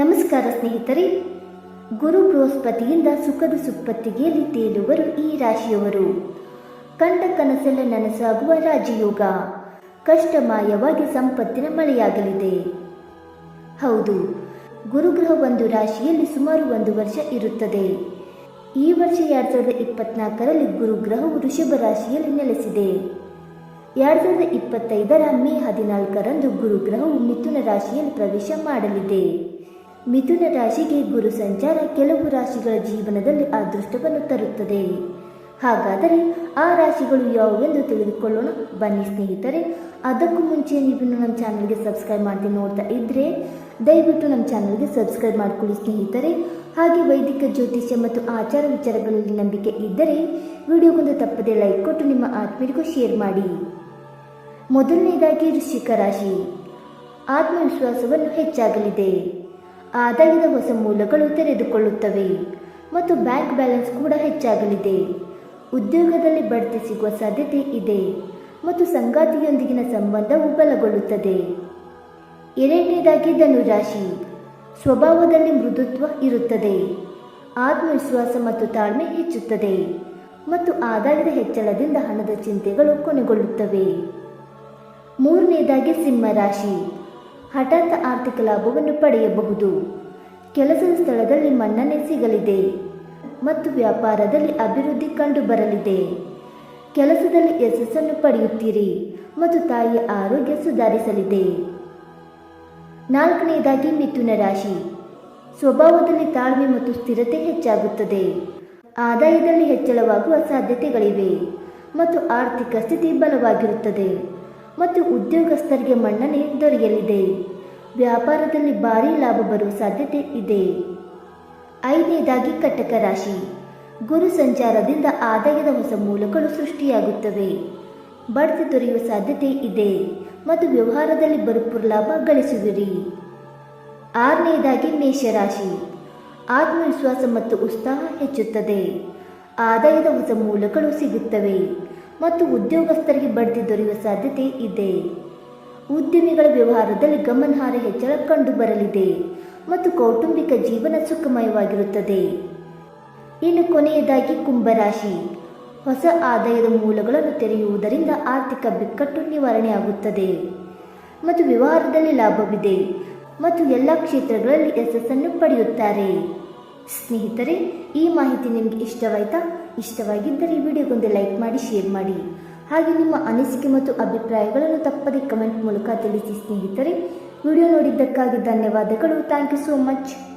ನಮಸ್ಕಾರ ಸ್ನೇಹಿತರೆ. ಗುರು ಬೃಹಸ್ಪತಿಯಿಂದ ಸುಖದ ಸುಪ್ಪತ್ತಿಗೆಯಲ್ಲಿ ತೇಲುವರು ಈ ರಾಶಿಯವರು. ಕಂಡ ಕನಸೆಲ್ಲ ನನಸಾಗುವ ರಾಜಯೋಗ. ಕಷ್ಟ ಮಾಯವಾಗಿ ಸಂಪತ್ತಿನ ಮಳೆಯಾಗಲಿದೆ. ಹೌದು, ಗುರುಗ್ರಹ ಒಂದು ರಾಶಿಯಲ್ಲಿ ಸುಮಾರು ಒಂದು ವರ್ಷ ಇರುತ್ತದೆ. ಈ ವರ್ಷ ಎರಡು ಸಾವಿರದ ಇಪ್ಪತ್ನಾಲ್ಕರಲ್ಲಿ ಗುರುಗ್ರಹವು ವೃಷಭ ರಾಶಿಯಲ್ಲಿ ನೆಲೆಸಿದೆ. ಎರಡು ಸಾವಿರದ ಇಪ್ಪತ್ತೈದರ ಮೇ ಹದಿನಾಲ್ಕರಂದು ಗುರುಗ್ರಹವು ಮಿಥುನ ರಾಶಿಯಲ್ಲಿ ಪ್ರವೇಶ ಮಾಡಲಿದೆ. ಮಿಥುನ ರಾಶಿಗೆ ಗುರು ಸಂಚಾರ ಕೆಲವು ರಾಶಿಗಳ ಜೀವನದಲ್ಲಿ ಅದೃಷ್ಟವನ್ನು ತರುತ್ತದೆ. ಹಾಗಾದರೆ ಆ ರಾಶಿಗಳು ಯಾವುವೆಂದು ತಿಳಿದುಕೊಳ್ಳೋಣ? ಬನ್ನಿ ಸ್ನೇಹಿತರೆ, ಅದಕ್ಕೂ ಮುಂಚೆ ನೀವು ನಮ್ಮ ಚಾನಲ್ಗೆ ಸಬ್ಸ್ಕ್ರೈಬ್ ಮಾಡಿ ನೋಡ್ತಾ ಇದ್ರೆ ದಯವಿಟ್ಟು ನಮ್ಮ ಚಾನಲ್ಗೆ ಸಬ್ಸ್ಕ್ರೈಬ್ ಮಾಡಿಕೊಳ್ಳಿ ಸ್ನೇಹಿತರೆ. ಹಾಗೆ ವೈದಿಕ, ಜ್ಯೋತಿಷ್ಯ ಮತ್ತು ಆಚಾರ ವಿಚಾರಗಳಲ್ಲಿ ನಂಬಿಕೆ ಇದ್ದರೆ ವಿಡಿಯೋಗೊಂದು ತಪ್ಪದೆ ಲೈಕ್ ಕೊಟ್ಟು ನಿಮ್ಮ ಆತ್ಮೀಯರಿಗೂ ಶೇರ್ ಮಾಡಿ. ಮೊದಲನೇದಾಗಿ ವೃಶ್ಚಿಕ ರಾಶಿ. ಆತ್ಮವಿಶ್ವಾಸವನ್ನು ಹೆಚ್ಚಾಗಲಿದೆ. ಆದಾಯದ ಹೊಸ ಮೂಲಗಳು ತೆರೆದುಕೊಳ್ಳುತ್ತವೆ ಮತ್ತು ಬ್ಯಾಂಕ್ ಬ್ಯಾಲೆನ್ಸ್ ಕೂಡ ಹೆಚ್ಚಾಗಲಿದೆ. ಉದ್ಯೋಗದಲ್ಲಿ ಬಡ್ತಿ ಸಿಗುವ ಸಾಧ್ಯತೆ ಇದೆ ಮತ್ತು ಸಂಗಾತಿಯೊಂದಿಗಿನ ಸಂಬಂಧವು ಬಲಗೊಳ್ಳುತ್ತದೆ. ಎರಡನೇದಾಗಿ ಧನುರಾಶಿ. ಸ್ವಭಾವದಲ್ಲಿ ಮೃದುತ್ವ ಇರುತ್ತದೆ. ಆತ್ಮವಿಶ್ವಾಸ ಮತ್ತು ತಾಳ್ಮೆ ಹೆಚ್ಚುತ್ತದೆ ಮತ್ತು ಆದಾಯದ ಹೆಚ್ಚಳದಿಂದ ಹಣದ ಚಿಂತೆಗಳು ಕೊನೆಗೊಳ್ಳುತ್ತವೆ. ಮೂರನೇದಾಗಿ ಸಿಂಹರಾಶಿ. ಹಠಾತ್ ಆರ್ಥಿಕ ಲಾಭವನ್ನು ಪಡೆಯಬಹುದು. ಕೆಲಸದ ಸ್ಥಳದಲ್ಲಿ ಮನ್ನಣೆ ಸಿಗಲಿದೆ ಮತ್ತು ವ್ಯಾಪಾರದಲ್ಲಿ ಅಭಿವೃದ್ಧಿ ಕಂಡುಬರಲಿದೆ. ಕೆಲಸದಲ್ಲಿ ಯಶಸ್ಸನ್ನು ಪಡೆಯುತ್ತೀರಿ ಮತ್ತು ತಾಯಿಯ ಆರೋಗ್ಯ ಸುಧಾರಿಸಲಿದೆ. ನಾಲ್ಕನೆಯದಾಗಿ ಮಿಥುನ ರಾಶಿ. ಸ್ವಭಾವದಲ್ಲಿ ತಾಳ್ಮೆ ಮತ್ತು ಸ್ಥಿರತೆ ಹೆಚ್ಚಾಗುತ್ತದೆ. ಆದಾಯದಲ್ಲಿ ಹೆಚ್ಚಳವಾಗುವ ಸಾಧ್ಯತೆಗಳಿವೆ ಮತ್ತು ಆರ್ಥಿಕ ಸ್ಥಿತಿ ಬಲವಾಗಿರುತ್ತದೆ. ಮತ್ತು ಉದ್ಯೋಗಸ್ಥರಿಗೆ ಮನ್ನಣೆ ದೊರೆಯಲಿದೆ. ವ್ಯಾಪಾರದಲ್ಲಿ ಭಾರಿ ಲಾಭ ಬರುವ ಸಾಧ್ಯತೆ ಇದೆ. ಐದನೇದಾಗಿ ಕಟಕ ರಾಶಿ. ಗುರು ಸಂಚಾರದಿಂದ ಆದಾಯದ ಹೊಸ ಮೂಲಗಳು ಸೃಷ್ಟಿಯಾಗುತ್ತವೆ. ಬಡ್ತಿ ದೊರೆಯುವ ಸಾಧ್ಯತೆ ಇದೆ ಮತ್ತು ವ್ಯವಹಾರದಲ್ಲಿ ಭರ್ಪೂರ್ ಲಾಭ ಗಳಿಸುವಿರಿ. ಆರನೇದಾಗಿ ಮೇಷರಾಶಿ. ಆತ್ಮವಿಶ್ವಾಸ ಮತ್ತು ಉತ್ಸಾಹ ಹೆಚ್ಚುತ್ತದೆ. ಆದಾಯದ ಹೊಸ ಮೂಲಗಳು ಸಿಗುತ್ತವೆ. ಮತ್ತು ಉದ್ಯೋಗಸ್ಥರಿಗೆ ಬಡ್ತಿ ದೊರೆಯುವ ಸಾಧ್ಯತೆ ಇದೆ. ಉದ್ಯಮಿಗಳ ವ್ಯವಹಾರದಲ್ಲಿ ಗಮನಾರ್ಹ ಹೆಚ್ಚಳ ಕಂಡುಬರಲಿದೆ ಮತ್ತು ಕೌಟುಂಬಿಕ ಜೀವನ ಸುಖಮಯವಾಗಿರುತ್ತದೆ. ಇನ್ನು ಕೊನೆಯದಾಗಿ ಕುಂಭರಾಶಿ. ಹೊಸ ಆದಾಯದ ಮೂಲಗಳನ್ನು ತೆರೆಯುವುದರಿಂದ ಆರ್ಥಿಕ ಬಿಕ್ಕಟ್ಟು ನಿವಾರಣೆಯಾಗುತ್ತದೆ. ಮತ್ತು ವ್ಯವಹಾರದಲ್ಲಿ ಲಾಭವಿದೆ ಮತ್ತು ಎಲ್ಲ ಕ್ಷೇತ್ರಗಳಲ್ಲಿ ಯಶಸ್ಸನ್ನು ಪಡೆಯುತ್ತಾರೆ. ಸ್ನೇಹಿತರೆ, ಈ ಮಾಹಿತಿ ನಿಮಗೆ ಇಷ್ಟವಾಯ್ತಾ? ಇಷ್ಟವಾಗಿದ್ದರೆ ಈ ವಿಡಿಯೋಗೊಂದು ಲೈಕ್ ಮಾಡಿ, ಶೇರ್ ಮಾಡಿ. ಹಾಗೆ ನಿಮ್ಮ ಅನಿಸಿಕೆ ಮತ್ತು ಅಭಿಪ್ರಾಯಗಳನ್ನು ತಪ್ಪದೆ ಕಮೆಂಟ್ ಮೂಲಕ ತಿಳಿಸಿ ಸ್ನೇಹಿತರೆ. ವಿಡಿಯೋ ನೋಡಿದ್ದಕ್ಕಾಗಿ ಧನ್ಯವಾದಗಳು. Thank you so much